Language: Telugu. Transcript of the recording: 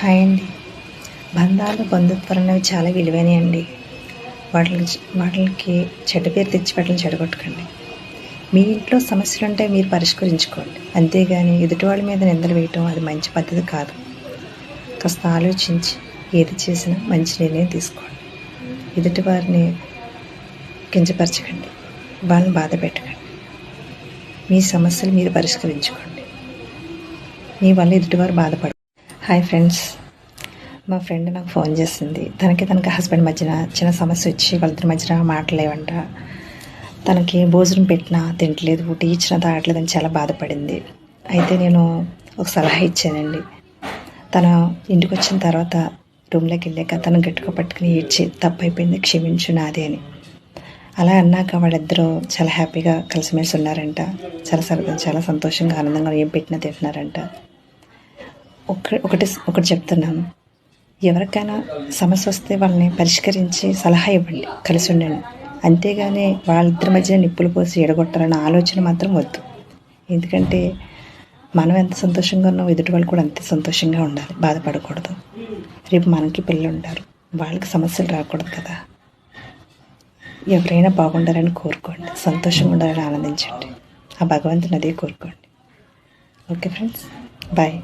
హాయ్ అండి బంధాలు బంధుత్వాలు అనేవి చాలా విలువైనవి అండి వాటికి వాటికి చెడ్డ పేరు తెచ్చి వాటిని చెడగొట్టకండి. మీ ఇంట్లో సమస్యలు ఉంటే మీరు పరిష్కరించుకోండి. అంతేగాని ఎదుటి వాళ్ళ మీద నిందలు వేయటం అది మంచి పద్ధతి కాదు. కాస్త ఆలోచించి ఏది చేసినా మంచి నిర్ణయం తీసుకోండి. ఎదుటి వారిని కించపరచకండి. వాళ్ళని బాధ పెట్టకండి. మీ సమస్యలు మీరు పరిష్కరించుకోండి. మీ వల్ల ఎదుటివారు బాధపడ హాయ్ ఫ్రెండ్స్ మా ఫ్రెండ్ నాకు ఫోన్ చేసింది. తనకి తనకి హస్బెండ్ మధ్యన చిన్న సమస్య వచ్చి వాళ్ళిద్దరి మధ్యన మాటలేవంట తనకి భోజనం పెట్టినా తింటలేదు టీ ఇచ్చినా తాగట్లేదు అని చాలా బాధపడింది. అయితే నేను ఒక సలహా ఇచ్చానండి. తన ఇంటికి వచ్చిన తర్వాత రూమ్లోకి వెళ్ళాక తను గట్టిగా పట్టుకుని ఏడ్చి తప్పు అయిపోయింది క్షమించు నాది అని. అలా అన్నాక వాళ్ళిద్దరూ చాలా హ్యాపీగా కలిసిమెలిసి ఉన్నారంట. చాలా సరదా చాలా సంతోషంగా ఆనందంగా ఏం పెట్టినా తింటున్నారంట. ఒక ఒకటి ఒకటి చెప్తున్నాను. ఎవరికైనా సమస్య వస్తే వాళ్ళని పరిష్కరించి సలహా ఇవ్వండి కలిసి ఉండండి. అంతేగాని వాళ్ళిద్దరి మధ్య నిప్పులు పోసి ఎడగొట్టాలన్న ఆలోచన మాత్రం వద్దు. ఎందుకంటే మనం ఎంత సంతోషంగా ఉన్నామో ఎదుటి వాళ్ళు కూడా అంతే సంతోషంగా ఉండాలి బాధపడకూడదు. రేపు మనకి పిల్లలు ఉంటారు వాళ్ళకి సమస్యలు రాకూడదు కదా. ఎవరైనా బాగుండాలని కోరుకోండి సంతోషంగా ఉండాలని ఆనందించండి. ఆ భగవంతుని అదే కోరుకోండి. Okay friends bye.